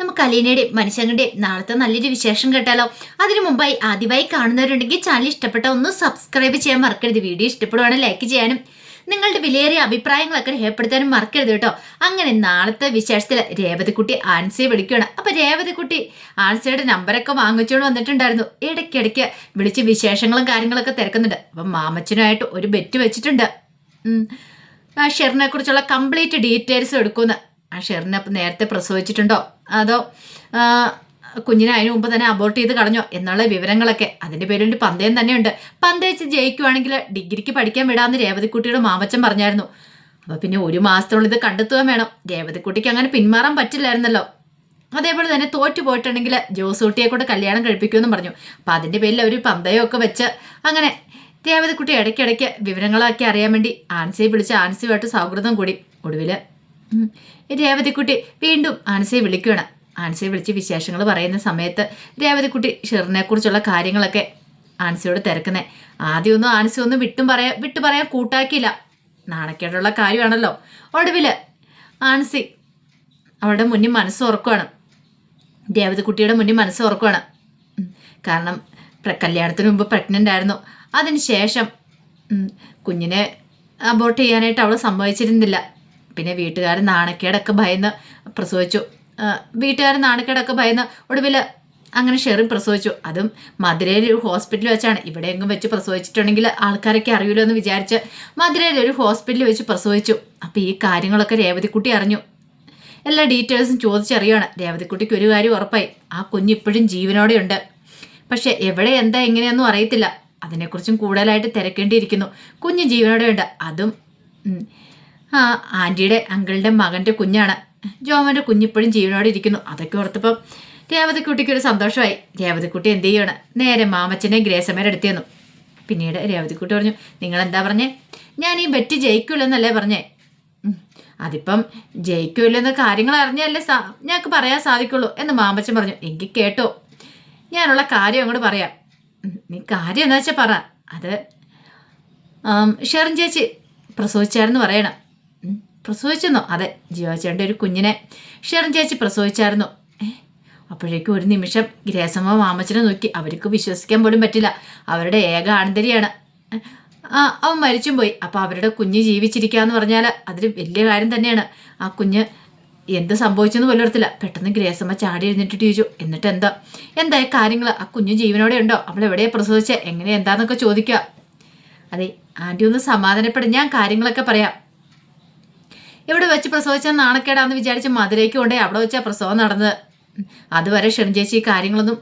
നമുക്ക് അലീനയുടെയും മനുഷ്യങ്ങളുടെയും നാളത്തെ നല്ലൊരു വിശേഷം കേട്ടാലോ? അതിനു മുമ്പായി ആദ്യമായി കാണുന്നവരുണ്ടെങ്കിൽ ചാനൽ ഇഷ്ടപ്പെട്ട ഒന്ന് സബ്സ്ക്രൈബ് ചെയ്യാൻ മറക്കരുത്. വീഡിയോ ഇഷ്ടപ്പെടുവാണെങ്കിൽ ലൈക്ക് ചെയ്യാനും. നിങ്ങളുടെ വിലയേറിയ അഭിപ്രായങ്ങളൊക്കെ രേഖപ്പെടുത്താനും മറക്കരുത് കേട്ടോ. അങ്ങനെ നാളത്തെ വിശേഷത്തിൽ രേവതിക്കുട്ടി ആൻസിയെ വിളിക്കുകയാണ്. അപ്പൊ രേവതിക്കുട്ടി ആൻസിയുടെ നമ്പറൊക്കെ വാങ്ങിച്ചുകൊണ്ട് വന്നിട്ടുണ്ടായിരുന്നു. ഇടയ്ക്കിടയ്ക്ക് വിളിച്ച് വിശേഷങ്ങളും കാര്യങ്ങളൊക്കെ തിരക്കുന്നുണ്ട്. അപ്പം മാമച്ചനുമായിട്ട് ഒരു ബെറ്റ് വെച്ചിട്ടുണ്ട്. ഷെറിനെ കുറിച്ചുള്ള കംപ്ലീറ്റ് ഡീറ്റെയിൽസ് എടുക്കുമെന്ന്. ആ ഷെറിനെ അപ്പം നേരത്തെ പ്രസവിച്ചിട്ടുണ്ടോ? അതോ കുഞ്ഞിനെ അതിന് മുമ്പ് തന്നെ അബോർട്ട് ചെയ്ത് കളഞ്ഞോ? എന്നുള്ള വിവരങ്ങളൊക്കെ. അതിന്റെ പേരിൽ പന്തയം തന്നെയുണ്ട്. പന്തയച്ച് ജയിക്കുവാണെങ്കിൽ ഡിഗ്രിക്ക് പഠിക്കാൻ വിടാമെന്ന് രേവതിക്കുട്ടിയുടെ മാമച്ചൻ പറഞ്ഞായിരുന്നു. അപ്പോൾ പിന്നെ ഒരു മാസത്തോളം ഇത് കണ്ടെത്തുകയും വേണം. രേവതിക്കുട്ടിക്ക് അങ്ങനെ പിന്മാറാൻ പറ്റില്ലായിരുന്നല്ലോ. അതേപോലെ തന്നെ തോറ്റു പോയിട്ടുണ്ടെങ്കിൽ ജോസൂട്ടിയെ കൂടെ കല്യാണം കഴിപ്പിക്കുമെന്നും പറഞ്ഞു. അപ്പം അതിന്റെ പേരിൽ ഒരു പന്തയമൊക്കെ വെച്ച് അങ്ങനെ രേവതിക്കുട്ടി ഇടയ്ക്കിടയ്ക്ക് വിവരങ്ങളൊക്കെ അറിയാൻ വേണ്ടി ആൻസിയെ വിളിച്ച് ആൻസിയുമായിട്ട് സൗഹൃദം കൂടി. ഒടുവിൽ രേവതിക്കുട്ടി വീണ്ടും ആനസയെ വിളിക്കുകയാണ്. ആൻസിയെ വിളിച്ച് വിശേഷങ്ങൾ പറയുന്ന സമയത്ത് രേവതിക്കുട്ടി ഷെറിനെ കുറിച്ചുള്ള കാര്യങ്ങളൊക്കെ ആൻസിയോട് തിരക്കുന്നേ. ആദ്യമൊന്നും ആൻസി ഒന്നും വിട്ടും പറയാ വിട്ടു പറയാൻ കൂട്ടാക്കിയില്ല. നാണക്കേടുള്ള കാര്യമാണല്ലോ. ഒടുവിൽ ആൻസി അവളുടെ മുന്നിൽ മനസ്സ് ഉറക്കുവാണ്. രേവതിക്കുട്ടിയുടെ മുന്നിൽ മനസ്സ് ഉറക്കുവാണ്. കാരണം കല്യാണത്തിന് മുമ്പ് പ്രഗ്നന്റ് ആയിരുന്നു. അതിന് ശേഷം കുഞ്ഞിനെ അബോർട്ട് ചെയ്യാനായിട്ട് അവൾ സമ്മതിച്ചിരുന്നില്ല. പിന്നെ വീട്ടുകാർ നാണക്കേടൊക്കെ ഭയന്ന് പ്രസവിച്ചു. വീട്ടുകാർ നാണക്കേടൊക്കെ ഭയന്ന് ഒടുവിൽ അങ്ങനെ ഷെറിൻ പ്രസവിച്ചു. അതും മധുരയിൽ ഒരു ഹോസ്പിറ്റലിൽ വെച്ചാണ്. ഇവിടെ എങ്ങും വെച്ച് പ്രസവിച്ചിട്ടുണ്ടെങ്കിൽ ആൾക്കാരൊക്കെ അറിയൂലോ എന്ന് വിചാരിച്ച് മധുരയിൽ ഒരു ഹോസ്പിറ്റലിൽ വെച്ച് പ്രസവിച്ചു. അപ്പോൾ ഈ കാര്യങ്ങളൊക്കെ രേവതിക്കുട്ടി അറിഞ്ഞു. എല്ലാ ഡീറ്റെയിൽസും ചോദിച്ചറിയുകയാണ് രേവതിക്കുട്ടിക്ക് ഒരു കാര്യം ഉറപ്പായി. ആ കുഞ്ഞ് ഇപ്പോഴും ജീവനോടെയുണ്ട്. പക്ഷേ എവിടെ എന്താ എങ്ങനെയൊന്നും അറിയത്തില്ല. അതിനെക്കുറിച്ചും കൂടുതലായിട്ട് തിരക്കേണ്ടിയിരിക്കുന്നു. കുഞ്ഞ് ജീവനോടെയുണ്ട്. അതും ആ ആന്റിയുടെ അങ്കിളിന്റെ മകന്റെ കുഞ്ഞാണ്. ജോമന്റെ കുഞ്ഞിപ്പോഴും ജീവനോടെ ഇരിക്കുന്നു. അതൊക്കെ ഓർത്തപ്പം രേവതിക്കുട്ടിക്ക് ഒരു സന്തോഷമായി. രേവതിക്കുട്ടി എന്ത് ചെയ്യണം? നേരെ മാമച്ചനെ ഗ്രേസമേരെ തന്നു പിന്നീട് രേവതിക്കുട്ടി പറഞ്ഞു നിങ്ങൾ എന്താ പറഞ്ഞേ? ഞാൻ ഈ ബെറ്റ് ജയിക്കൂലെന്നല്ലേ പറഞ്ഞേ? അതിപ്പം ജയിക്കൂലെന്ന് കാര്യങ്ങൾ അറിഞ്ഞല്ലേ സാ ഞങ്ങൾക്ക് പറയാൻ സാധിക്കുള്ളൂ എന്ന് മാമച്ചൻ പറഞ്ഞു. എങ്കിൽ കേട്ടോ ഞാനുള്ള കാര്യം അങ്ങോട്ട് പറയാം. നീ കാര്യം എന്താ വെച്ചാൽ പറ. അത് ഷെറിൻ ചേച്ചി പ്രസവിച്ചായിരുന്നു പറയണം. പ്രസവിച്ചെന്നോ? അതെ ജിയോച്ചേന്റെ ഒരു കുഞ്ഞിനെ ഷെറിൻ ചേച്ചി പ്രസവിച്ചായിരുന്നു. അപ്പോഴേക്കും ഒരു നിമിഷം ഗ്രേസമ്മ മാമച്ചനെ നോക്കി. അവർക്ക് വിശ്വസിക്കാൻ പോലും പറ്റില്ല. അവരുടെ ഏക ആണ്തരിയാണ് ആ അവൻ മരിച്ചും പോയി. അപ്പോൾ അവരുടെ കുഞ്ഞ് ജീവിച്ചിരിക്കുക എന്ന് പറഞ്ഞാൽ അതൊരു വലിയ കാര്യം തന്നെയാണ്. ആ കുഞ്ഞ് എന്ത് സംഭവിച്ചെന്ന് പോലും ഓർത്തില്ല പെട്ടെന്ന് ഗ്രേസമ്മ ചാടി എഴുന്നേറ്റിട്ട് ചോദിച്ചു എന്നിട്ട് എന്താ എന്തായ കാര്യങ്ങൾ ആ കുഞ്ഞ് ജീവനോടെ ഉണ്ടോ? അവൾ എവിടെയാണ് പ്രസവിച്ചത് എങ്ങനെ എന്താന്നൊക്കെ ചോദിക്കുക അതെ ആന്റി ഒന്ന് സമാധാനപ്പെടും. ഞാൻ കാര്യങ്ങളൊക്കെ പറയാം. ഇവിടെ വെച്ച് പ്രസവിച്ച നാണക്കേടാന്ന് വിചാരിച്ച് മധുരയ്ക്ക് കൊണ്ടേ അവിടെ വെച്ചാൽ പ്രസവം നടന്നത്. അതുവരെ ഷെൺ ചേച്ചി കാര്യങ്ങളൊന്നും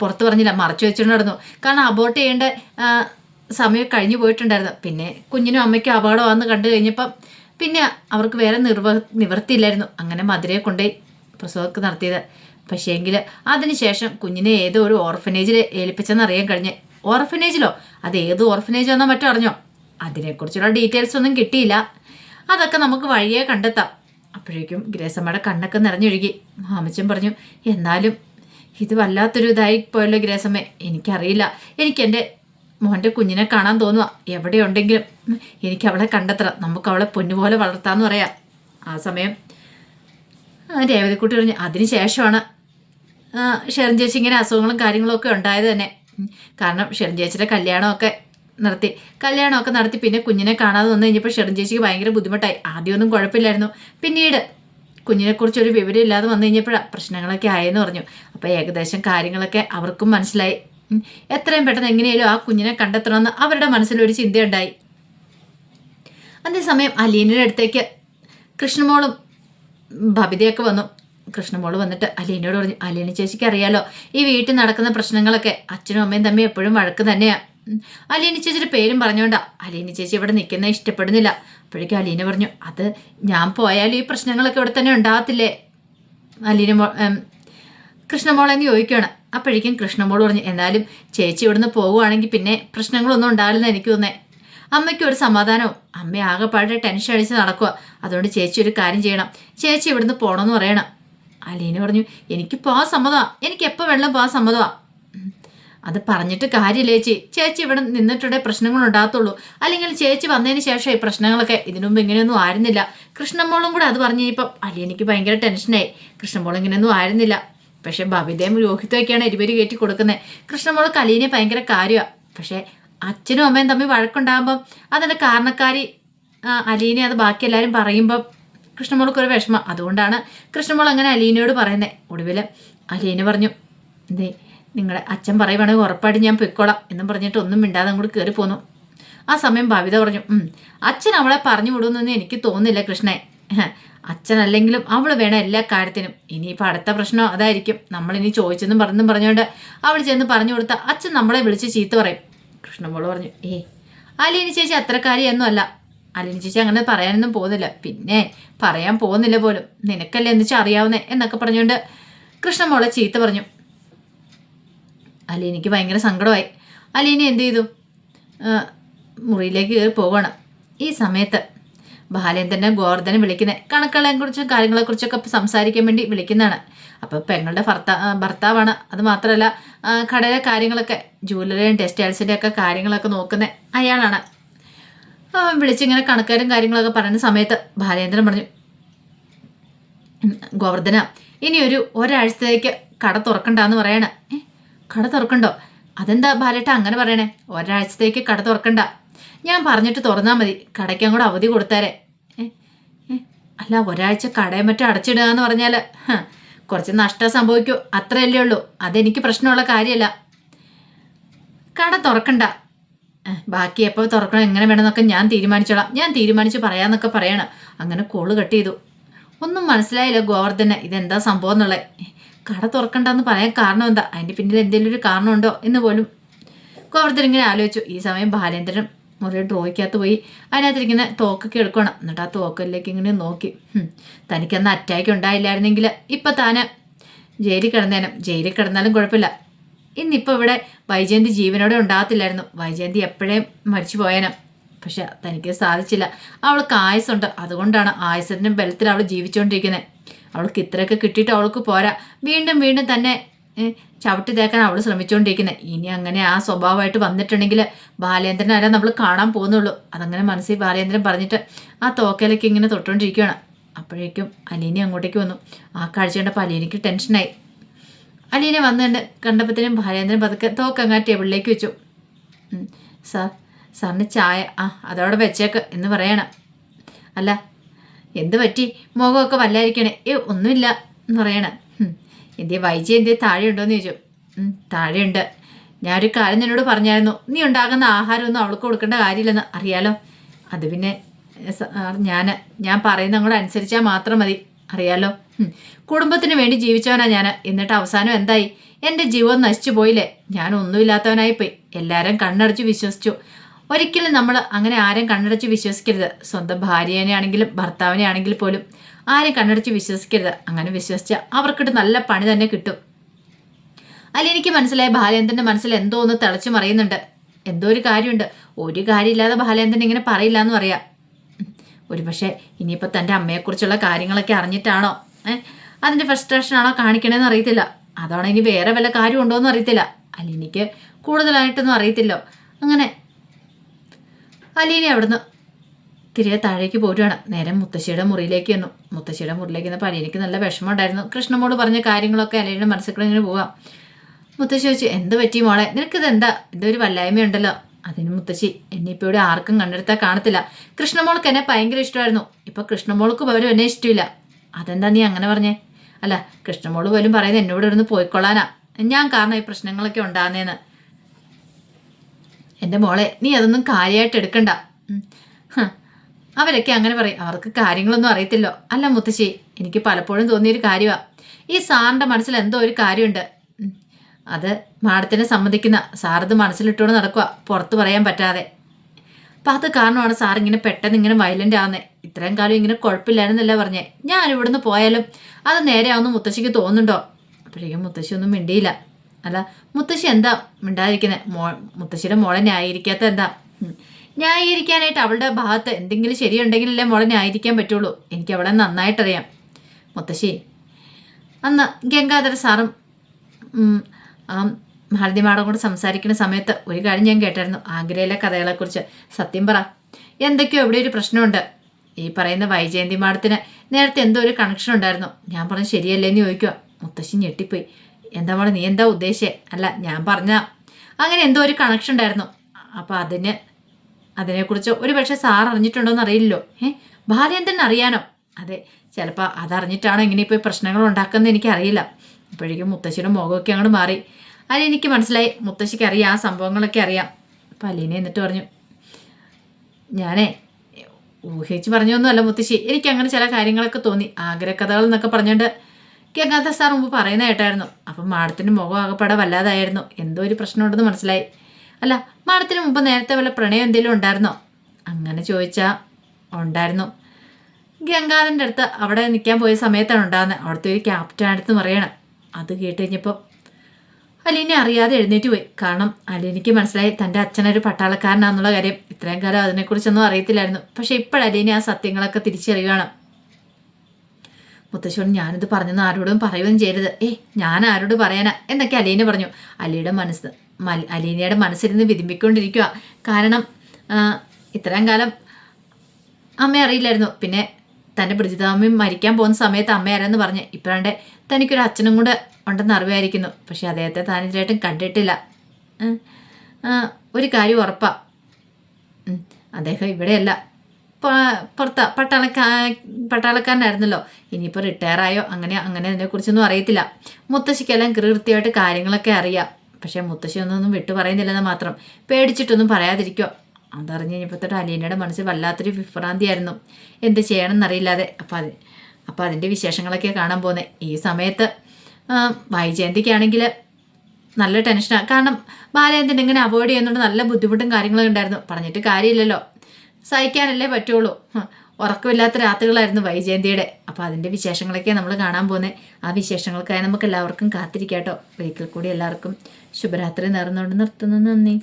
പുറത്ത് പറഞ്ഞില്ല. മറച്ചു വെച്ചിട്ടുണ്ടായിരുന്നു. കാരണം അബോർട്ട് ചെയ്യേണ്ട സമയം കഴിഞ്ഞു പോയിട്ടുണ്ടായിരുന്നു. പിന്നെ കുഞ്ഞിനും അമ്മയ്ക്കും അപകടമാണെന്ന് കണ്ടു കഴിഞ്ഞപ്പം പിന്നെ അവർക്ക് വേറെ നിർവ നിവർത്തിയില്ലായിരുന്നു അങ്ങനെ മധുരയെ കൊണ്ടുപോയി പ്രസവമൊക്കെ നടത്തിയത്. പക്ഷേങ്കിൽ അതിനുശേഷം കുഞ്ഞിനെ ഏതോ ഒരു ഓർഫനേജിൽ ഏൽപ്പിച്ചെന്ന് അറിയാൻ കഴിഞ്ഞ്. ഓർഫനേജിലോ? അത് ഏത് ഓർഫനേജാന്നോ മറ്റോ അറിഞ്ഞോ? അതിനെക്കുറിച്ചുള്ള ഡീറ്റെയിൽസ് ഒന്നും കിട്ടിയില്ല. അതൊക്കെ നമുക്ക് വഴിയെ കണ്ടെത്താം. അപ്പോഴേക്കും ഗ്രേസമ്മയുടെ കണ്ണൊക്കെ നിറഞ്ഞൊഴുകി. മാമച്ചൻ പറഞ്ഞു എന്നാലും ഇത് വല്ലാത്തൊരു ഇതായി പോയല്ലോ ഗ്രേസമ്മേ. എനിക്കറിയില്ല. എനിക്കെന്റെ മോന്റെ കുഞ്ഞിനെ കാണാൻ തോന്നുക എവിടെയുണ്ടെങ്കിലും എനിക്ക് അവളെ കണ്ടെത്തണം. നമുക്ക് അവളെ പൊന്നുപോലെ വളർത്താമെന്ന് പറയാം. ആ സമയം രേവതിക്കുട്ടി പറഞ്ഞു അതിന് ശേഷമാണ്. ഷെറിൻ ചേച്ചി ഇങ്ങനെ അസുഖങ്ങളും കാര്യങ്ങളും ഒക്കെ ഉണ്ടായത് തന്നെ. കാരണം ഷെറിൻ ചേച്ചിയുടെ കല്യാണമൊക്കെ നടത്തി. കല്യാണമൊക്കെ നടത്തി പിന്നെ കുഞ്ഞിനെ കാണാതെ വന്നു കഴിഞ്ഞപ്പോൾ ഷെറിൻ ചേച്ചിക്ക് ഭയങ്കര ബുദ്ധിമുട്ടായി. ആദ്യമൊന്നും കുഴപ്പമില്ലായിരുന്നു. പിന്നീട് കുഞ്ഞിനെക്കുറിച്ച് ഒരു വിവരം ഇല്ലാതെ വന്നു കഴിഞ്ഞപ്പോഴാണ് പ്രശ്നങ്ങളൊക്കെ ആയെന്ന് പറഞ്ഞു. അപ്പോൾ ഏകദേശം കാര്യങ്ങളൊക്കെ അവർക്കും മനസ്സിലായി. എത്രയും പെട്ടെന്ന് എങ്ങനെയാലും ആ കുഞ്ഞിനെ കണ്ടെത്തണമെന്ന് അവരുടെ മനസ്സിലൊരു ചിന്തയുണ്ടായി. അതേസമയം അലീനയുടെ അടുത്തേക്ക് കൃഷ്ണമോളും ബബിതയൊക്കെ വന്നു. കൃഷ്ണമോൾ വന്നിട്ട് അലീനയോട് പറഞ്ഞു അലീന ചേച്ചിക്ക് അറിയാലോ ഈ വീട്ടിൽ നടക്കുന്ന പ്രശ്നങ്ങളൊക്കെ അച്ഛനും അമ്മയും തമ്മിൽ എപ്പോഴും വഴക്ക് തന്നെയാ. ഉം. അലീന ചേച്ചിയുടെ പേരും പറഞ്ഞോണ്ടാ. അലീന ചേച്ചി ഇവിടെ നിൽക്കുന്ന ഇഷ്ടപ്പെടുന്നില്ല. അപ്പോഴേക്കും അലീന പറഞ്ഞു അത് ഞാൻ പോയാലും ഈ പ്രശ്നങ്ങളൊക്കെ ഇവിടെ തന്നെ ഉണ്ടാകത്തില്ലേ? അലീന കൃഷ്ണമോളെന്ന് ചോദിക്കുകയാണ്. അപ്പോഴേക്കും കൃഷ്ണമോൾ പറഞ്ഞു എന്നാലും ചേച്ചി ഇവിടുന്ന് പോവുകയാണെങ്കിൽ പിന്നെ പ്രശ്നങ്ങളൊന്നും ഉണ്ടാവില്ലെന്ന് എനിക്ക് തോന്നേ അമ്മയ്ക്ക് ഒരു സമാധാനവും അമ്മ ആകെപ്പാടെ ടെൻഷൻ അടിച്ച് നടക്കുക അതുകൊണ്ട് ചേച്ചി ഒരു കാര്യം ചെയ്യണം. ചേച്ചി ഇവിടുന്ന് പോകണമെന്ന് പറയണം. അലീന പറഞ്ഞു എനിക്ക് പോകാൻ സമ്മതമാണ് എനിക്ക് എപ്പോൾ വെള്ളം പോകാൻ സമ്മതമാണ് അത് പറഞ്ഞിട്ട് കാര്യമില്ല ചേച്ചി. ചേച്ചി ഇവിടെ നിന്നിട്ടുടെ പ്രശ്നങ്ങൾ ഉണ്ടാകത്തുള്ളൂ. അല്ലെങ്കിൽ ചേച്ചി വന്നതിന് ശേഷം ഈ പ്രശ്നങ്ങളൊക്കെ ഇതിനുമുമ്പ് ഇങ്ങനെയൊന്നും ആയിരുന്നില്ല. കൃഷ്ണമോളും കൂടെ അത് പറഞ്ഞു കഴിഞ്ഞപ്പം അല്ലെ എനിക്ക് ഭയങ്കര ടെൻഷനായി. കൃഷ്ണമോൾ ഇങ്ങനെയൊന്നും ആയിരുന്നില്ല. പക്ഷേ ബബിതയും രോഹിതമൊക്കെയാണ് ഇരുപേര് കയറ്റി കൊടുക്കുന്നത്. കൃഷ്ണമോൾ കലീനെ ഭയങ്കര കാര്യമാണ് പക്ഷേ അച്ഛനും അമ്മയും തമ്മിൽ വഴക്കുണ്ടാകുമ്പം അതിന്റെ കാരണക്കാരി? അലീനെ അത് ബാക്കി എല്ലാവരും പറയുമ്പം കൃഷ്ണമോൾക്ക് ഒരു വിഷമം. അതുകൊണ്ടാണ് കൃഷ്ണമോൾ അങ്ങനെ അലീനയോട് പറയുന്നത്. ഒടുവിൽ അലീന പറഞ്ഞു എന്തേ നിങ്ങളുടെ അച്ഛൻ പറയുവാണെങ്കിൽ ഉറപ്പായിട്ട് ഞാൻ പൊയ്ക്കോളാം എന്നും പറഞ്ഞിട്ട് ഒന്നും മിണ്ടാതെ അങ്ങോട്ട് കയറി പോന്നു. ആ സമയം ഭവിത പറഞ്ഞു അച്ഛൻ അവളെ പറഞ്ഞു വിടുമെന്നൊന്നും എനിക്ക് തോന്നുന്നില്ല കൃഷ്ണേ. ഹ, അച്ഛനല്ലെങ്കിലും അവൾ വേണം എല്ലാ കാര്യത്തിനും. ഇനിയിപ്പോൾ അടുത്ത പ്രശ്നം അതായിരിക്കും. നമ്മളിനി ചോദിച്ചെന്നും പറഞ്ഞെന്നും പറഞ്ഞുകൊണ്ട് അവൾ ചെന്ന് പറഞ്ഞു കൊടുത്ത അച്ഛൻ നമ്മളെ വിളിച്ച് ചീത്ത പറയും. കൃഷ്ണമോൾ പറഞ്ഞു ഏ അലീനി ചേച്ചി അത്രക്കാരിയൊന്നും അല്ല. അലീനി ചേച്ചി അങ്ങനെ പറയാനൊന്നും പോകുന്നില്ല. പിന്നെ പറയാൻ പോകുന്നില്ല പോലും. നിനക്കല്ലേ എന്ന് വെച്ചാൽ അറിയാവുന്നേ? എന്നൊക്കെ പറഞ്ഞുകൊണ്ട് കൃഷ്ണമോളെ ചീത്ത പറഞ്ഞു. അലീനയ്ക്ക് ഭയങ്കര സങ്കടമായി. അലീന എന്ത് ചെയ്തു? മുറിയിലേക്ക് കയറി പോകണം ഈ സമയത്ത് ബാലേന്ദ്രനെ ഗോവർദ്ധനെ വിളിക്കുന്നത് കണക്കുകളെ കുറിച്ചും കാര്യങ്ങളെക്കുറിച്ചൊക്കെ സംസാരിക്കാൻ വേണ്ടി വിളിക്കുന്നതാണ്. അപ്പോൾ പെങ്ങളുടെ ഭർത്താ ഭർത്താവാണ്. അത് മാത്രമല്ല കടയിലെ കാര്യങ്ങളൊക്കെ ജ്വല്ലറിയും ടെക്സ്റ്റൈൽസിന്റെ ഒക്കെ കാര്യങ്ങളൊക്കെ നോക്കുന്ന അയാളാണ്. വിളിച്ചിങ്ങനെ കണക്കാരും കാര്യങ്ങളൊക്കെ പറയുന്ന സമയത്ത് ബാലേന്ദ്രൻ പറഞ്ഞു "ഉം, ഗോവർദ്ധന ഇനി ഒരു ഒരാഴ്ചത്തേക്ക് കട തുറക്കണ്ടെന്ന് പറയണ. കട തുറക്കണ്ടോ? അതെന്താ ബാലേട്ട അങ്ങനെ പറയണേ? ഒരാഴ്ചത്തേക്ക് കട തുറക്കണ്ട. ഞാൻ പറഞ്ഞിട്ട് തുറന്നാൽ മതി. കടയ്ക്കും കൂടെ അവധി കൊടുത്തേരെ അല്ല ഒരാഴ്ച കടയും മറ്റും അടച്ചിടുക എന്ന് പറഞ്ഞാൽ കുറച്ച് നഷ്ടം സംഭവിക്കൂ. അത്രയല്ലേ ഉള്ളൂ. അതെനിക്ക് പ്രശ്നമുള്ള കാര്യമല്ല. കട തുറക്കണ്ട. ബാക്കി എപ്പോൾ തുറക്കണം എങ്ങനെ വേണമെന്നൊക്കെ ഞാൻ തീരുമാനിച്ചോളാം. ഞാൻ തീരുമാനിച്ച് പറയാമെന്നൊക്കെ പറയണം. അങ്ങനെ കോൾ കട്ട് ചെയ്തു. ഒന്നും മനസ്സിലായില്ല ഗോവർദ്ധന്. ഇതെന്താ സംഭവം എന്നുള്ളത്? കട തുറക്കണ്ടെന്ന് പറയാൻ കാരണം എന്താ? അതിന്റെ പിന്നിൽ എന്തെങ്കിലും ഒരു കാരണമുണ്ടോ എന്ന് പോലും ഇങ്ങനെ ആലോചിച്ചു. ഈ സമയം ബാലേന്ദ്രൻ മുറി ഡ്രോയ്ക്കകത്ത് പോയി അതിനകത്തിരിക്കുന്ന തോക്കൊക്കെ എടുക്കണം. എന്നിട്ട് ആ തോക്കിലേക്ക് ഇങ്ങനെ നോക്കി. തനിക്കന്ന് അറ്റാക്ക് ഉണ്ടായില്ലായിരുന്നെങ്കിൽ ഇപ്പം താന് ജയിലിൽ കിടന്നേനും. ജയിലിൽ കിടന്നാലും കുഴപ്പമില്ല. ഇന്നിപ്പോൾ ഇവിടെ വൈജയന്തി ജീവനോടെ ഉണ്ടാകത്തില്ലായിരുന്നു. വൈജയന്തി എപ്പോഴേ മരിച്ചു പോയേനും. പക്ഷെ തനിക്ക് സാധിച്ചില്ല. അവൾക്ക് ആയുസുണ്ട് അതുകൊണ്ടാണ് ആയുസിന്റെ ബലത്തിൽ അവൾ ജീവിച്ചുകൊണ്ടിരിക്കുന്നത് അവൾക്ക് ഇത്രയൊക്കെ കിട്ടിയിട്ട് അവൾക്ക് പോരാ. വീണ്ടും വീണ്ടും തന്നെ ചവിട്ടി തേക്കാൻ അവൾ ശ്രമിച്ചുകൊണ്ടിരിക്കുന്നത് ഇനി അങ്ങനെ ആ സ്വഭാവമായിട്ട് വന്നിട്ടുണ്ടെങ്കിൽ ബാലേന്ദ്രൻ ആരാ നമ്മൾ കാണാൻ പോകുന്നുള്ളൂ. അതങ്ങനെ മനസ്സിൽ ബാലേന്ദ്രൻ പറഞ്ഞിട്ട് ആ തോക്കയിലേക്ക് ഇങ്ങനെ തൊട്ടുകൊണ്ടിരിക്കുകയാണ് അപ്പോഴേക്കും അലീനി അങ്ങോട്ടേക്ക് വന്നു. ആ കാഴ്ച കണ്ടപ്പോൾ അലീനയ്ക്ക് ടെൻഷനായി. അലീന വന്നുകൊണ്ട് കണ്ടപ്പോഴത്തേനും ബാലേന്ദ്രൻ പതുക്കെ തോക്കങ്ങാ ടേബിളിലേക്ക് വെച്ചു. സാർ സാറിന് ചായ ആ അതവിടെ വെച്ചേക്ക് എന്ന് പറയണം. അല്ല എന്ത് പറ്റി? മുഖമൊക്കെ വല്ലായിരിക്കണേ. ഏ ഒന്നുമില്ല എന്ന് പറയണ. എന്തേ വൈജി എന്തേ താഴെ ഉണ്ടോയെന്ന് ചോദിച്ചു. "ഉം, താഴെയുണ്ട്. ഞാനൊരു കാര്യം നിന്നോട് പറഞ്ഞായിരുന്നു. നീ ഉണ്ടാക്കുന്ന ആഹാരമൊന്നും അവൾക്ക് കൊടുക്കേണ്ട കാര്യമില്ലെന്ന് അറിയാലോ? അത് പിന്നെ ഞാൻ ഞാൻ പറയുന്ന അങ്ങോട്ട് അനുസരിച്ചാൽ മാത്രം മതി. അറിയാലോ? കുടുംബത്തിന് വേണ്ടി ജീവിച്ചവനാ ഞാൻ എന്നിട്ട് അവസാനം എന്തായി? എന്റെ ജീവൻ നശിച്ചു പോയില്ലേ? ഞാൻ ഒന്നുമില്ലാത്തവനായി പോയി എല്ലാവരും കണ്ണടച്ച് വിശ്വസിച്ചു. ഒരിക്കലും നമ്മൾ അങ്ങനെ ആരും കണ്ണടച്ച് വിശ്വസിക്കരുത്. സ്വന്തം ഭാര്യേനെ ആണെങ്കിലും ഭർത്താവിനെ ആണെങ്കിൽ പോലും ആരും കണ്ണടച്ച് വിശ്വസിക്കരുത്. അങ്ങനെ വിശ്വസിച്ചാൽ അവർക്കിട്ട് നല്ല പണി തന്നെ കിട്ടും. അല്ല എനിക്ക് മനസ്സിലായ ബാലേന്ദ്രന്റെ മനസ്സിൽ എന്തോ ഒന്ന് തിളച്ചു മറിയുന്നുണ്ട്. എന്തോ ഒരു കാര്യമുണ്ട്. ഒരു കാര്യമില്ലാതെ ബാലേന്ദ്രൻ ഇങ്ങനെ പറയില്ല എന്ന് പറയാം. ഒരു പക്ഷേ ഇനിയിപ്പോൾ തന്റെ അമ്മയെക്കുറിച്ചുള്ള കാര്യങ്ങളൊക്കെ അറിഞ്ഞിട്ടാണോ? ഏഹ് അതിന്റെ ഫ്രസ്ട്രേഷനാണോ കാണിക്കണേന്ന് അറിയത്തില്ല. അതാണോ ഇനി വേറെ വല്ല കാര്യം ഉണ്ടോ എന്ന് അറിയത്തില്ല. അല്ല എനിക്ക് കൂടുതലായിട്ടൊന്നും അറിയത്തില്ലോ. അങ്ങനെ അലീനെ അവിടുന്ന് തിരികെ താഴേക്ക് പോരുവാണ്. നേരം മുത്തശ്ശിയുടെ മുറിയിലേക്ക് വന്നു മുത്തശ്ശിയുടെ മുറിയിലേക്ക് വന്നപ്പോൾ അലീനയ്ക്ക് നല്ല വിഷമം ഉണ്ടായിരുന്നു കൃഷ്ണമോട് പറഞ്ഞ കാര്യങ്ങളൊക്കെ അലീനയുടെ മനസ്സിൽ ഇങ്ങനെ പോവാം. മുത്തശ്ശി ചോദിച്ചു എന്ത് പറ്റി മോളെ? നിനക്കിത് എന്താ ഇതൊരു വല്ലായ്മയുണ്ടല്ലോ. അതിന് മുത്തശ്ശി എന്നെ ഇപ്പോൾ ഇവിടെ ആർക്കും കണ്ടെടുത്താൽ കാണത്തില്ല. കൃഷ്ണമോൾക്ക് എന്നെ ഭയങ്കര ഇഷ്ടമായിരുന്നു. ഇപ്പം കൃഷ്ണമോൾക്ക് പോലും എന്നെ ഇഷ്ടമില്ല. അതെന്താ നീ അങ്ങനെ പറഞ്ഞേ? അല്ല കൃഷ്ണമോൾ പോലും പറയുന്നത് എന്നോട് ഇവിടുന്ന് പോയിക്കൊള്ളാനാ. ഞാൻ കാരണം ഈ പ്രശ്നങ്ങളൊക്കെ ഉണ്ടാകുന്നേന്ന് എന്റെ മോളെ നീ അതൊന്നും കാര്യമായിട്ട് എടുക്കണ്ട. അവരൊക്കെ അങ്ങനെ പറയും. അവർക്ക് കാര്യങ്ങളൊന്നും അറിയത്തില്ലോ. അല്ല മുത്തശ്ശി എനിക്ക് പലപ്പോഴും തോന്നിയൊരു കാര്യമാണ് ഈ സാറിന്റെ മനസ്സിൽ എന്തോ ഒരു കാര്യമുണ്ട്. അത് മാഡത്തിനെ സംബന്ധിക്കുന്ന സാറത് മനസ്സിലിട്ടുകൊണ്ട് നടക്കുക പുറത്ത് പറയാൻ പറ്റാതെ. അപ്പം അത് കാരണമാണ് സാർ ഇങ്ങനെ പെട്ടെന്ന് ഇങ്ങനെ വയലന്റ് ആവുന്നത് ഇത്രയും കാലം ഇങ്ങനെ കുഴപ്പമില്ലായിരുന്നല്ല പറഞ്ഞേ. ഞാൻ ഇവിടുന്ന് പോയാലും അത് നേരെയാവുന്ന മുത്തശ്ശിക്ക് തോന്നുന്നുണ്ടോ? അപ്പോഴേക്കും മുത്തശ്ശി ഒന്നും മിണ്ടിയില്ല. അല്ല മുത്തശ്ശി എന്താ മിണ്ടാതിരിക്കുന്നത് മോ മുത്തശ്ശിയുടെ മോളെ ന്യായീകരിക്കാത്ത എന്താ. ന്യായീകരിക്കാനായിട്ട് അവളുടെ ഭാഗത്ത് എന്തെങ്കിലും ശരിയുണ്ടെങ്കിലല്ലേ മോളെ ന്യായീകരിക്കാൻ പറ്റുള്ളൂ. എനിക്ക് അവളെ നന്നായിട്ടറിയാം. മുത്തശ്ശി അന്ന് ഗംഗാധര സാറും ആ മാഡം കൂടെ സംസാരിക്കുന്ന സമയത്ത് ഒരു കാര്യം ഞാൻ കേട്ടായിരുന്നു. ആഗ്രയിലെ കഥകളെക്കുറിച്ച്. സത്യം പറ എന്തൊക്കെയോ എവിടെ ഒരു പ്രശ്നമുണ്ട്. ഈ പറയുന്ന വൈജയന്തി മാഡത്തിന് നേരത്തെ എന്തോ ഒരു കണക്ഷൻ ഉണ്ടായിരുന്നു. ഞാൻ പറഞ്ഞു ശരിയല്ലേന്ന് ചോദിക്കുക മുത്തശ്ശി ഞെട്ടിപ്പോയി. എന്താ മോളെ നീ എന്താ ഉദ്ദേശിച്ചേ? അല്ല ഞാൻ പറഞ്ഞ അങ്ങനെ എന്തോ ഒരു കണക്ഷൻ ഉണ്ടായിരുന്നു. അപ്പോൾ അതിന് അതിനെക്കുറിച്ച് ഒരു പക്ഷേ സാർ അറിഞ്ഞിട്ടുണ്ടോയെന്ന് അറിയില്ലല്ലോ ഏ ബാലേന്ദ്രൻ അറിയാനോ? അതെ ചിലപ്പോൾ അതറിഞ്ഞിട്ടാണോ ഇങ്ങനെ ഇപ്പോൾ പ്രശ്നങ്ങൾ ഉണ്ടാക്കുന്നത് എനിക്കറിയില്ല. ഇപ്പോഴേക്കും മുത്തശ്ശിയുടെ മുഖമൊക്കെ അങ്ങോട്ട് മാറി. അതിൽ എനിക്ക് മനസ്സിലായി മുത്തശ്ശിക്ക് അറിയാം ആ സംഭവങ്ങളൊക്കെ അറിയാം. അപ്പം അലീനെ എന്നിട്ട് പറഞ്ഞു ഞാനേ ഊഹിച്ച് പറഞ്ഞൊന്നുമല്ല മുത്തശ്ശി. എനിക്കങ്ങനെ ചില കാര്യങ്ങളൊക്കെ തോന്നി. ആഗ്രഹകഥകൾ എന്നൊക്കെ പറഞ്ഞുകൊണ്ട് ഗംഗാധർ സാർ മുമ്പ് പറയുന്ന കേട്ടായിരുന്നു. അപ്പം മാഡത്തിന്റെ മുഖം ആകപ്പെടെ വല്ലാതായിരുന്നു. എന്തോ ഒരു പ്രശ്നമുണ്ടെന്ന് മനസ്സിലായി. അല്ല മാഡത്തിന് മുമ്പ് നേരത്തെ വല്ല പ്രണയം എന്തെങ്കിലും ഉണ്ടായിരുന്നോ? അങ്ങനെ ചോദിച്ചാൽ ഉണ്ടായിരുന്നു. ഗംഗാധരന്റെ അടുത്ത് അവിടെ നിൽക്കാൻ പോയ സമയത്താണ് ഉണ്ടാകുന്നത് അവിടുത്തെ ഒരു ക്യാപ്റ്റൻ അടുത്ത് പറയണം. അത് കേട്ട് കഴിഞ്ഞപ്പോൾ അലീനെ അറിയാതെ എഴുന്നേറ്റ് പോയി. കാരണം അലീനയ്ക്ക് മനസ്സിലായി തന്റെ അച്ഛനൊരു പട്ടാളക്കാരനാണെന്നുള്ള കാര്യം. ഇത്രയും കാലം അതിനെക്കുറിച്ചൊന്നും അറിയത്തില്ലായിരുന്നു. പക്ഷേ ഇപ്പോഴലീനെ ആ സത്യങ്ങളൊക്കെ തിരിച്ചറിയുകയാണ് മുത്തശ്ശോട് ഞാനിത് പറഞ്ഞെന്ന് ആരോടും പറയുകയും ചെയ്യരുത്. ഏ ഞാൻ ആരോട് പറയാനാ? എന്നൊക്കെ അലീന പറഞ്ഞു. അലിയുടെ മനസ്സ് അലീനയുടെ മനസ്സിരുന്ന് വിതിമ്പിക്കൊണ്ടിരിക്കുക കാരണം ഇത്രയും കാലം അമ്മ അറിയില്ലായിരുന്നു. പിന്നെ തന്റെ ബ്രിജിതാമ്മയും മരിക്കാൻ പോകുന്ന സമയത്ത് അമ്മ ആരെന്ന് പറഞ്ഞ്. ഇപ്പോഴാണ്ട് തനിക്കൊരു അച്ഛനും കൂടെ ഉണ്ടെന്ന് അറിവായിരിക്കുന്നു. പക്ഷെ അദ്ദേഹത്തെ താൻ ഇതിലായിട്ടും കണ്ടിട്ടില്ല ഒരു കാര്യം ഉറപ്പാ. അദ്ദേഹം ഇവിടെയല്ല. പുറത്ത പട്ടാളക്കാ പട്ടാളക്കാരനായിരുന്നല്ലോ. ഇനിയിപ്പോൾ റിട്ടയറായോ അങ്ങനെ അങ്ങനെ അതിനെക്കുറിച്ചൊന്നും അറിയത്തില്ല. മുത്തശ്ശിക്കെല്ലാം കൃത്യമായിട്ട് കാര്യങ്ങളൊക്കെ അറിയാം. പക്ഷേ മുത്തശ്ശി ഒന്നും വിട്ടു പറയുന്നില്ലെന്ന് മാത്രം പേടിച്ചിട്ടൊന്നും പറയാതിരിക്കോ അതറിഞ്ഞ് കഴിഞ്ഞപ്പോൾ തൊട്ട് അലീനയുടെ മനസ്സിൽ വല്ലാത്തൊരു വിഭ്രാന്തിയായിരുന്നു. എന്ത് ചെയ്യണമെന്നറിയില്ലാതെ. അപ്പോൾ അത് അപ്പോൾ അതിന്റെ വിശേഷങ്ങളൊക്കെ കാണാൻ പോകുന്നത് ഈ സമയത്ത് വൈജയന്തിക്കാണെങ്കിൽ നല്ല ടെൻഷനാണ് കാരണം ബാലയന്തിന്റെ ഇങ്ങനെ അവോയ്ഡ് ചെയ്യുന്നുണ്ട് നല്ല ബുദ്ധിമുട്ടും കാര്യങ്ങളും ഉണ്ടായിരുന്നു. പറഞ്ഞിട്ട് കാര്യമില്ലല്ലോ. സഹിക്കാനല്ലേ പറ്റുള്ളൂ. ഉറക്കമില്ലാത്ത രാത്രികളായിരുന്നു വൈജയന്തിയുടെ. അപ്പോൾ അതിന്റെ വിശേഷങ്ങളൊക്കെ നമ്മൾ കാണാൻ പോകുന്നത് ആ വിശേഷങ്ങൾക്കായി നമുക്ക് എല്ലാവർക്കും കാത്തിരിക്കാട്ടോ. ഒരിക്കൽ കൂടി എല്ലാവർക്കും ശുഭരാത്രി നേർന്നുകൊണ്ട് നിർത്തുന്നു. നന്ദി.